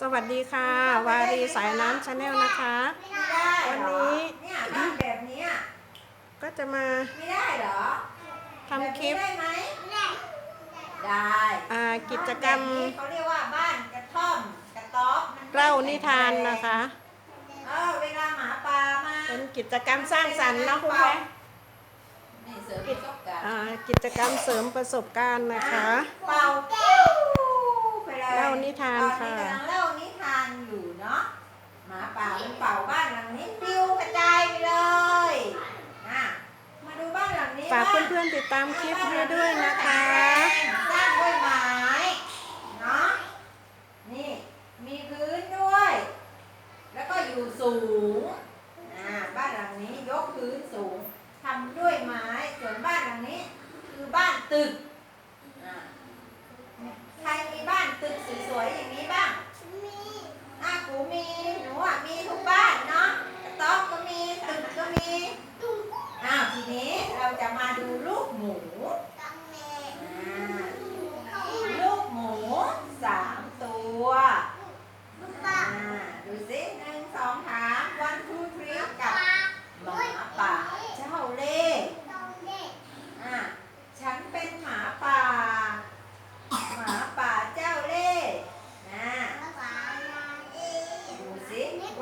สวัสดีค่ะ วารีสายน้ำชาแนลนะคะ ไม่ได้เหรอวันนี้ เนี่ยบ้านแบบเนี้ยก็จะมาไม่ได้เหรอทำคลิปแบบนี้ได้ไหมได้อ่ากิจกรรมบ้านแบบนี้เขาเรียกว่าบ้านกระท่อมกระต๊อบมันไม่เล่านิทานนะคะ เออเวลาหมาป่ามาเป็นกิจกรรมสร้างสรรค์นะคุณแม่นี่เสริมประสบการณ์อ่ากิจกรรมเสริมประสบการณ์นะคะ เป่าไปเลยเล่านิทานตอนค่ะนี้กำลังเล่านิทานอยู่เนาะ หมาป่ามันเป่าบ้านหลังนี้ปลิวกระจายไปเลยอะมาดูบ้านหลังนี้ฝากบ้งเพื่อนๆติดตามคลิปให้ด้วยนะคะ สร้างด้วยไม้เนาะ นี่ มีพื้นด้วย แล้วก็อยู่สูง อ่า บ้านหลังนี้ยกพื้นสูงทำด้วยไม้ ส่วนบ้านหลังนี้ คือบ้านตึก อ่า ใครมีบ้านตึกสวยๆอย่างนี้บ้าง อ่ากูมี หนูอะมีทุกบ้านเนาะกระต๊อบก็มี ตึกก็มี อ้าวทีนี้เราจะมาดูลูกหมู ลูกหมูสามตัวอ่าดูสิหนึ่งสองสามวันทูทรีกับหมาป่าเจ้าเล่ห์อ่าฉันเป็นหมาป่า หมาป่าเจ้าเล่ห์นะดู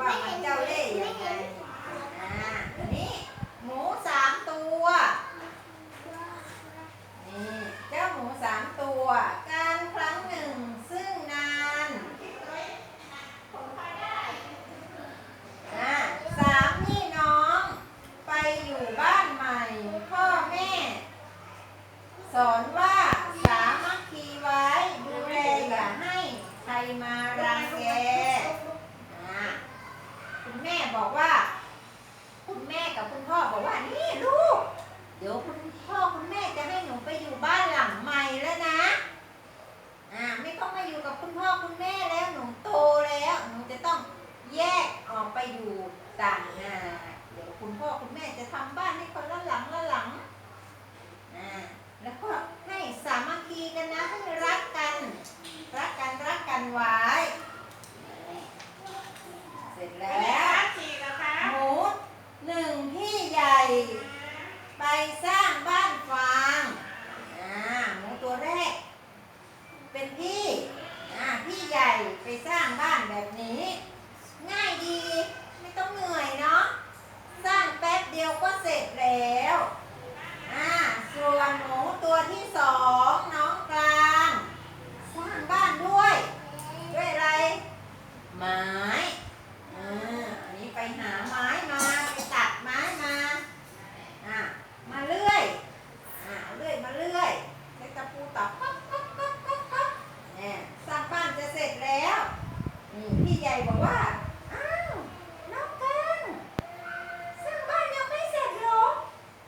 สิว่ามันเจ้าเล่ห์ยังไงอ่าอันนี้หมูสามตัว นี่เจ้าหมูสามตัว การครั้งหนึ่งซึ่งนานอะสามพี่น้อง ไปอยู่บ้านใหม่ พ่อแม่ สอนว่าสามัคคีไว้ ดูแลอย่าให้ใครมารังแกอะคุณแม่ บอกว่า คุณแม่กับคุณพ่อบอกว่านี่ลูก เดี๋ยวคุณพ่อคุณแม่จะให้หนูไปอยู่บ้านหลังใหม่แล้วนะ อ่าไม่ต้องมาอยู่กับคุณพ่อคุณแม่แล้วหนูโตแล้วหนูจะต้องแยกออกไปอยู่ต่างหากเดี๋ยวคุณพ่อคุณแม่จะทำบ้านให้คนละหลังละหลังอ่าแล้วก็ให้สามัคคีกันนะให้รักกัน รักกันรักกันไว้ เสร็จแล้ว หมูหนึ่งพี่ใหญ่ ไปสร้างบ้านฟางอ่าหมูตัวแรก เป็นพี่อ่าพี่ใหญ่ไปสร้างบ้านแบบนี้ ง่ายดี ไม่ต้องเหนื่อยเนาะ สร้างแป๊บเดียวก็เสร็จแล้วอ่าส่วนหมูตัวที่สองน้องกลาง สร้างบ้านด้วย ด้วยอะไร ไม้ อ่าอันนี้ไปหาไม้มา ไปตัดไม้มา อ่า มาเลื่อย อ่าเอาเลื่อยมาเลื่อยใช้ตะปูตอกป๊อกป๊อกป๊อกป๊อกป๊อกเนี่ยสร้างบ้านจะเสร็จแล้วนี่พี่ใหญ่บอกว่า อ้าว น้องกันสร้างบ้านยังไม่เสร็จเหรอ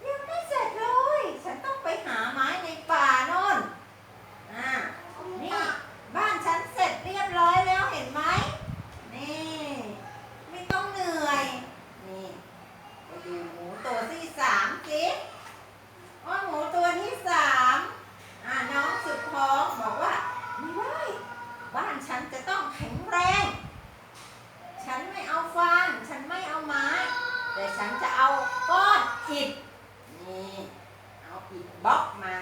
ยังไม่เสร็จเลย ฉันต้องไปหาไม้ในป่าโน่น อ่า นี่ บ้านฉันเสร็จเรียบร้อยแล้วเห็นไหม นี่ ไม่ต้องเหนื่อย นี่ไปดูหมู ตัวที่สามสิว่าหมูตัวที่สามอ่าน้องสุดท้องบอกว่าไม่ได้บ้านฉันจะต้องแข็งแรง ฉันไม่เอาฟางฉันไม่เอาไม้ แต่ฉันจะเอาก้อนอิฐนี่เอาอิฐบล็อกมา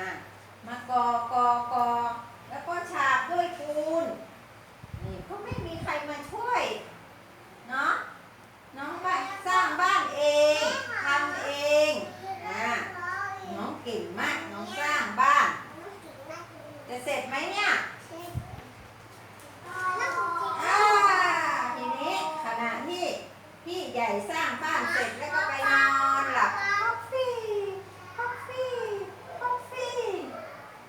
มากอกอกอแล้วก็ฉาบด้วยปูนนี่ก็ไม่มีใครมาช่วย เนาะน้องบ้านสร้างบ้านเองทำเองอ่าน้องเก่งมาก น้องสร้างบ้าน จะเสร็จไหมเนี่ยอ่าทีนี้ขณะที่พี่ใหญ่สร้างบ้านเสร็จแล้วก็ไปนอนหลับคอฟฟี่คอฟฟี่คอฟฟี่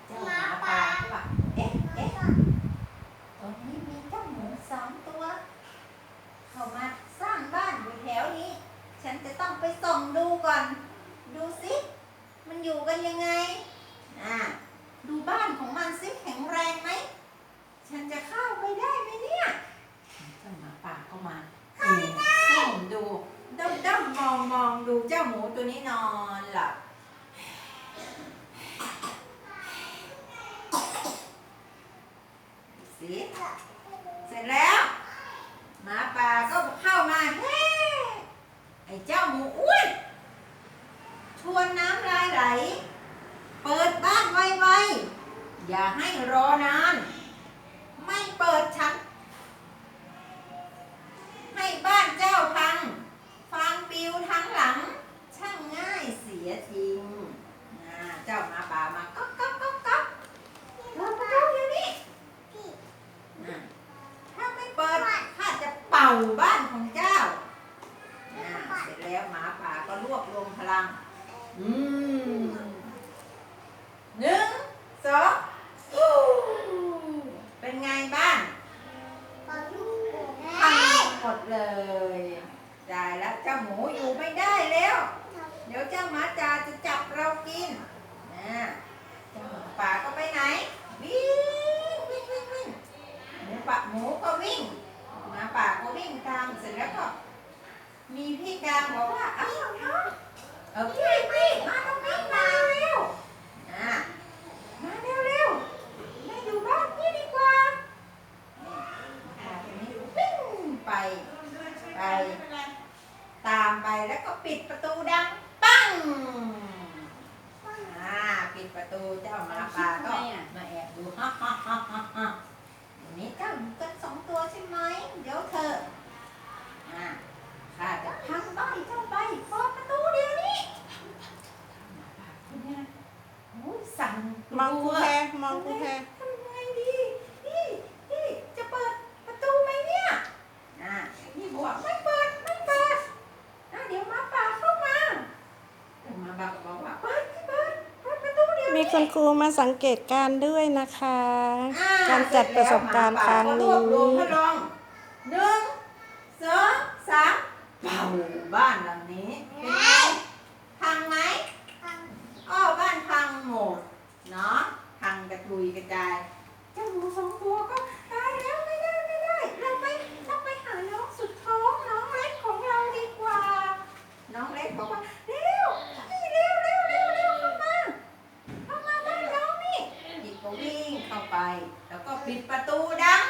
เจ้าหมาป่าก็ว่าเอ๊ะเอ๊ะตรงนี้มีเจ้าหมูสามตัว เข้ามาสร้างบ้านอยู่แถวนี้ ฉันจะต้องไปส่องดูก่อน ดูสิมัน อยู่กันยังไงอ่าดูบ้านของมันสิแข็งแรงไหม ฉันจะเข้าไปได้ไหมเนี่ยเจ้าหมาป่าเข้ามาเองส่องดูด้อมด้อมมองมองดูเจ้าหมูตัวนี้นอนหลับสิเสร็จแล้ว หมาป่าก็เข้ามาเฮ้ไอ้เจ้าหมูอ้วน ชวนน้ำลายไหล เปิดบ้านไวๆ อย่าให้รอนาน ไม่เปิดฉัน ให้บ้านเจ้าพัง ฟางปิวทั้งหลัง ช่างง่ายเสียจริงอ่าเจ้ามาป่ามาก๊อกก๊อกก๊อกก๊อกเปิดประตูเดี๋ยวนี้อ่าถ้าไม่เปิดข้าจะเป่าบ้านของเจ้าอ่าเสร็จแล้วหมาป่าก็รวบรวมพลัง อืมหนึ่งสองฮู้เป็นไงบ้าง พังหมดเลยได้แล้วเจ้าหมูอยู่ไม่ได้แล้ว เดี๋ยวเจ้าหมาจาจะจับเรากินนะเจ้าหมูป่าก็ไปไหน วิ่งวิ่งวิ่งวิ่งหมูป่าหมูก็วิ่งหมาป่าก็วิ่งตามเสร็จแล้วก็ มีพี่กลางบอกว่า เอ้าน้องเออพี่พี่มาตรงนี้มาเร็วอะมาเร็วเร็วมาอยู่บ้านพี่ดีกว่า วิ่งไปไป ตามไปแล้วก็ปิดประตูดังปังอ่าปิดประตู เจ้าหมาป่าก็มาแอบดูฮ่าฮ่าฮ่าฮ่าฮ่าเดี๋ยวนี้เจ้าอยู่กันสองตัวใช่ไหมเดี๋ยวเธออ่าข้าจะพังบ้านเจ้าไปเปิดประตูเดี๋ยวนี้หมาป่าคนเนี้ยโอ้ยสั่นกลัวมองคูแพมองคูแพ ทำยังไงดีนี่นี่จะเปิดประตูไหมเนี่ย อ่านี่บอกว่าไม่เปิด ไม่เปิดอะเดี๋ยวหมาป่าเข้ามาเดี๋ยวหมาป่าก็บอกว่าเปิดไม่เปิด เปิดประตูเดี๋ยว มี นี้ คุณครูมาสังเกตการณ์ด้วยนะคะอ่การจัดประสบการณ์ครั้งเสจนี้แล้วหมาป่าก็รวบรวมพลังหนึ่งสองสามเป่าบ้านหลังนี้เป็นไงพังไหมอ้อบ้านพังหมดเนาะพังกระจุยกระจายเจ้าหมูสองตัวก็ เข้าไป แล้วก็ปิดประตูดัง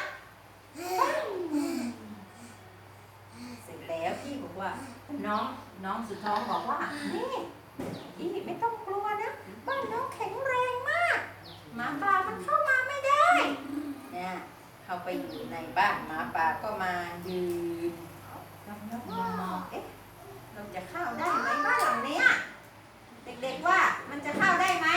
เสร็จแล้วพี่บอกว่า น้องน้องสุดท้องบอกว่านี่พี่ไม่ต้องกลัวนะบ้านน้องแข็งแรงมากหมาป่ามันเข้ามาไม่ได้เนี่ยเข้าไปอยู่ในบ้านหมาป่าก็มายืนมองมองเอ๊ะเราจะเข้าได้ไหมบ้านหลังเนี้ยเด็กๆว่ามันจะเข้าได้ไหม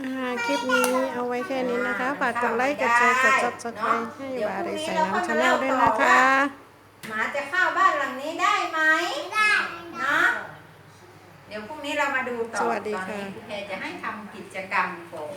อ่าคลิปนี้เอาไว้แค่นี้นะคะฝากกดไลค์กดแชร์กด subscribe ให้วาริใส่น้ำชาแนลด้วยนะคะ หมาจะเข้าบ้านหลังนี้ได้ไหมได้เนาะเดี๋ยวพรุ่งนี้เรามาดูต่อสวัสดีตอนนี้ค่ะคุณแพรจะให้ทำกิจกรรมก่อน